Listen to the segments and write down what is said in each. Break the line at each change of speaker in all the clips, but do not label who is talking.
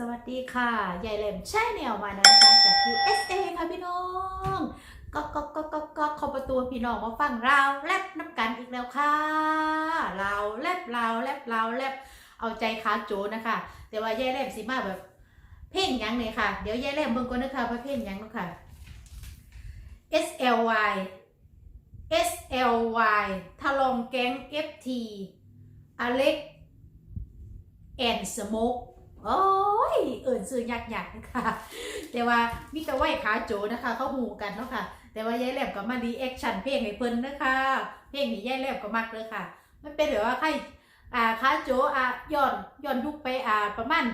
สวัสดีค่ะยายแหลมแช่แนวมานะคะจาก USA ค่ะพี่น้องก็ก็ก็ก็ก็ข้าประตูพี่น้องมาฟังเราวแลบน้ำกันอีกแล้วค่ะเราวแลบเราวแลบเราวแลบเอาใจขาโจนะคะ แต่ว่ายายแหลมสิมาแบบ เพลงยังเลยค่ะ เดี๋ยวยายแหลมเบิ่งก่อนนะคะว่าเพลงยังนะค่ะ S L Y S L Y ทะลองแก๊ง F T อเล็กแอนสโมก โอ้ย เอิ่นซื้อยักยักๆนะคะแต่ว่ามีแต่ไหวขาโจนะคะ เขาหูกันเนาะค่ะ แต่ว่ายายแหลมก็มาดีแอคชั่นเพลงให้เพิ่นนะคะเพลงนี้ยายแหลมก็มักเลยค่ะ มันเป็นแบบว่าใครอ่าขาโจอะย้อนย้อนยุคไปอ่าประมาณ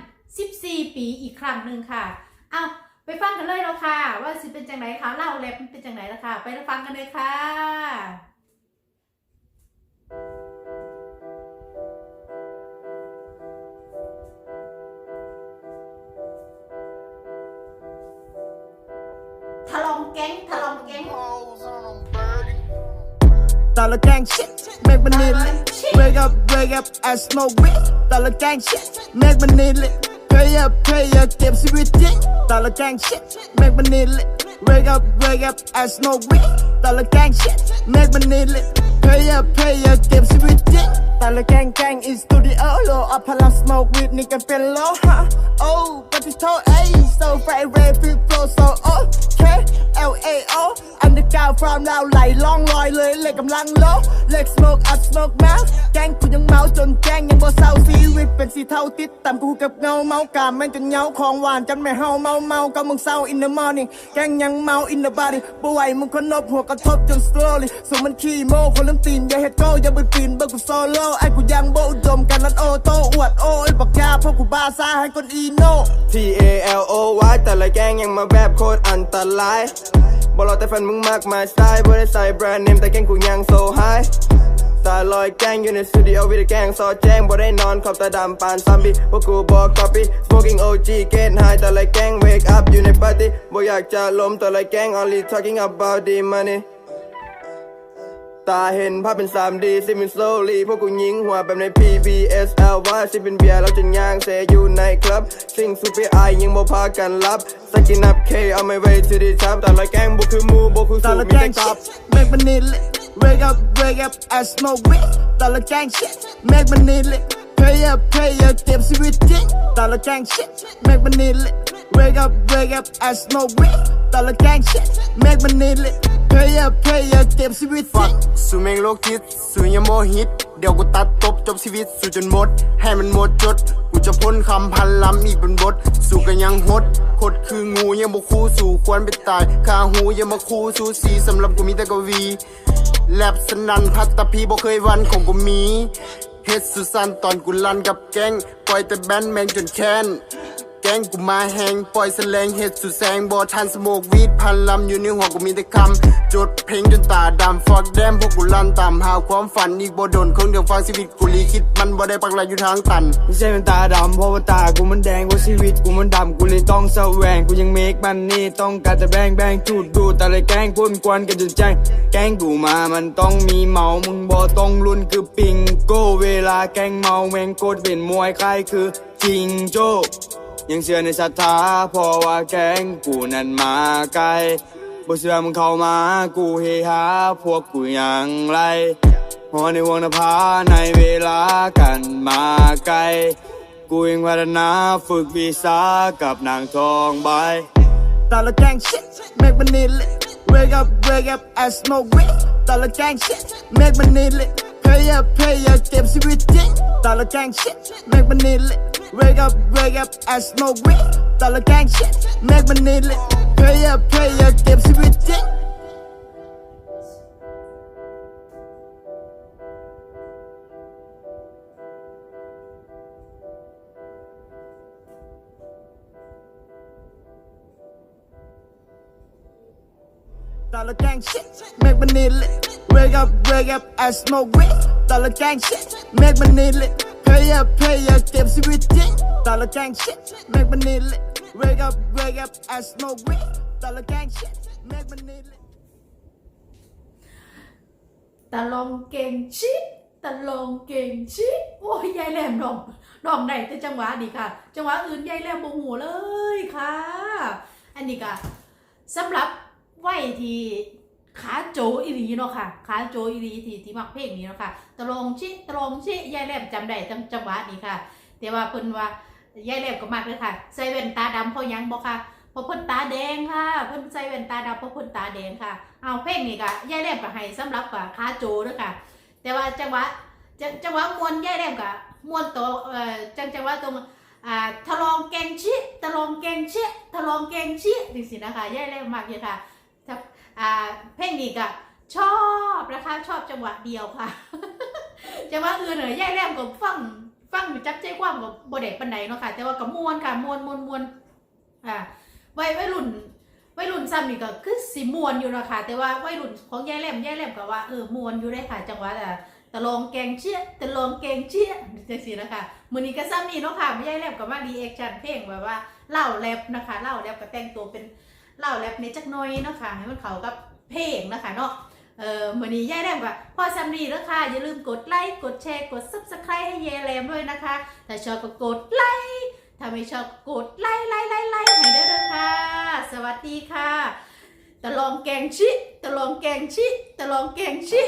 14 ปีอีกครั้งหนึ่งค่ะเอาไปฟังกันเลยเนาะค่ะ ว่าสิเป็นจังไหนคะเล่าแรปมันเป็นจังไหนล่ะค่ะ ไปฟังกันเลยค่ะะลองแก๊งทะลองแก๊ง
Dollar gang shit, make my knee lit. Wake up, wake up, I smoke weed. Dollar gang shit, make my knee lit. Pay up, pay up, keep everything. Dollar gang shit, make my knee lit. Wake up, wake up, I smoke weed. Dollar gang shit, make my knee lit. Pay up, pay up, keep everything. Dollar gang gang in studio, low up, I love smoke weed, nigga feel low, huh? Oh, but it's told A, so fat, red, fit, flow, so okay. L A O อันเดอร์กาวฟรามเราไหลล่องลอยเลย เล็กกำลังโลเล็กสโมกอัดสโมกแมวแกงกูยังเมาจนแกงยังบ่าติดตามกูกับเงาเมากามแม่งจนเงาของหวานจนไม่เฮาเมาเมาก็มึงเศร้า in the morning แกงยังเมา in the body ป่วยมึงคนนบหัวกระทบจน slowly ส่งมันขี้โมคนลืมตีนอย่าเฮ็ดโก้อย่าไปปีนเบิกกูโซโล่ไอ้กูยังโบอุดมกันนันโอโตอวดโอ้ยบักยาเพราะกูบาซ่าให้คนอีโน่
T A L O Y แต่ละแกงยังมาแบบโคตรอันตรายบอกเราแต่แฟนมึงมากมายสไตล์บ่ได้ใส่แบรนด์เนมแต่แกงกูยังโซไฮ ตาลอยแกงอยู่ในสตูดิโอวิดีแกงซอแจ้งบ่ได้นอนขอบตาดำปานซัมบี้พวกกูบอก copy smoking OG get high แต่ละแกง wake up อยู่ในปาร์ตี้บ่อยากจะล้มแต่ละแกง only talking about the money ตาเห็นภาพเป็น 3D ซิมิน slowly พวกกูยิงหัวแบบใน PBS L Y สิเป็นเบียร์เราจะย่างเซอยู่ในคลับสิ่งสุดไปอายยังบ่พากันรับสกินอัพ K เอาไม่ไว้ to the top แต่ละแกงบ่คือหมูบ่คือสู
Dollar
มีแต่
gang
กอบ
shit, make my knee lit. Wake up, wake up, I smoke weed. Dollar gang shit, make my knee lit. Pay up, pay up, keep everything. Dollar gang shit, make my knee lit. Wake up, wake up, I smoke weed. Dollar gang shit, make my knee lit. Pay up, pay up, keep everything.
สู่แมงโลกทิศสู่ยังโมฮิตเดี๋ยวกูตัดตบจบชีวิตสู่จนหมด ให้มันหมดจดกูจะพ้นคำพันล้ำอีกเป็นบท สู่กันยังหดคดคืองูยังบ่คู่สู่ควรไปตายคาหูยังมาคู่สู่สีสำหรับกูมีแต่กวี แลบสนันพัตตพีบ่เคยวันของกูมีเฮ็ดสุสันตอนกูลันกับแก๊งปล่อยแต่แบนแมงจนแค้น แกงกูมาแหงปล่อยแสลงเห็ดสุดแสงบอทันสโมกวีดพันลำอยู่ในหัวกูมีแต่คำจดเพลงจนตาดำฟอกแดมพวกกูลั่นตามหาความฝันอีกบ่โดนคงเดียวฟังชีวิตกูลีคิดมันบ่ได้ปักหลักอยู่ทางตัน
ไม่ใช่เป็นตาดำเพราะว่าตากูมันแดงเพราชีวิตกูมันดำกูเลยต้องแสวงกูยังเมกมันนี่ต้องการจะแบงแบงจูดดูแต่ละแกงพ่นกวนกันจนแจ้งแกงกูมามันต้องมีเมามึงบ่ต้องลุนคือปิงโก้เวลาแกงเมาแมงโกดเป็นมวยใครคือจริงโจ้ ยังเชื่อในศรัทธาเพราะว่าแกงกูนั้นมาไกลบ่เชื่อมึงเข้ามากูเฮฮาพวกกูยังไรหอในวงนภาในเวลากันมาไกล กูยังพัฒนาฝึกวิสากับนางทองใบ
Dollar gang shit, make my knee lit. Wake up, wake up, I smoke weed. Dollar gang shit, make my knee lit. Up, pay up, keep everything. Dollar gang shit, make my knee lit. Wake up, wake up, I smoke weed. Dollar gang shit, make my knee lit. Pay up, pay up, keep everything. ต Dollar gang shit, make my knee lit. Wake up, wake up, I smoke weed. Dollar gang shit, make my knee lit. Pay up, pay up, keep everything. Dollar gang shit, make my knee lit. Wake up, wake up, I smoke weed. Dollar gang shit, make my knee lit.
ตะลองเก่งชิดตะลองเก่งชิดโอ้ยยายแหลมลองร้องได้แต่จังหวะดีค่ะ จังหวะอื่นยายแหลมบ่หูเลยค่ะ อันนี้ก็สำหรับ ไหวที่ขาโจอีหลีเนาะค่ะขาโจอีหลีที่ที่มักเพลงนี้เนาะค่ะตะลงชิตะลงชิยายแลมจำได้จังจังหวะนี้ค่ะ แต่ว่าเพิ่นว่ายายแลมก็มากเลยค่ะใส่แว่นตาดำเพราะยังบ่ค่ะเพราะเพิ่นตาแดงค่ะ เพิ่นใส่แว่นตาดำเพราะเพิ่นตาแดงค่ะเอาเพลงนี้ก็ยายแลมก็ให้สำหรับกับขาโจเด้อค่ะ แต่ว่าจังหวะจังจังหวะมวนยายแลมก็มวนตัวเอ่อจังจังหวะตรงอ่าทะลองแกงชิทะลองแกงชิทะลองแกงชิจังซี่นะคะยายแหลมมากเลยค่ะ เพลงนี้ก็ชอบนะคะชอบจังหวะเดียวค่ะจังหวะอื่นเน่ยยายแหลมก็ฟังฟังอยู่จับใจความกับบ่ได้ปานใดเนาะค่ะ แต่ว่าก็ม่วนค่ะมวนมวนมวนอ่าวัยวัยรุ่นวัยรุ่นซ้ำนี่ก็คือสิม่วนอยู่เนาะค่ะ แต่ว่าวัยรุ่นของแยายแหลมยายแหลมก็ว่าเออมวนอยู่ได้ค่ะ จังหวะอ่ตะลองแกงเชี่ยตะลองแกงเชี่ยจังซี่นะคะมือนี้ก็ซ้ำนี่เนาะค่ะยายแหลมก็มารีแอคชั่นเพลงแบบว่าเล่าแรปนะคะเล่าแรปก็แต่งตัวเป็นเล่าแรปในจักน่อยเนาะค่ะให้มันเข้ากับ เพลงนะคะเนาะเออมือนี้ย่าแรมว่าพอสำนีแล้วค่ะ อย่าลืมกดไลค์กดแชร์กดซับสไครต์ให้เยายแรมด้วยนะคะ ถ้าชอบก็กดไลค์ถ้าไม่ชอบก็กดไลค์ไลค์ไลค์ไลค์ให้ด้วยนะคะสวัสดีค่ะตะลองแกงชิตะลองแกงชิตะลองแกงชิ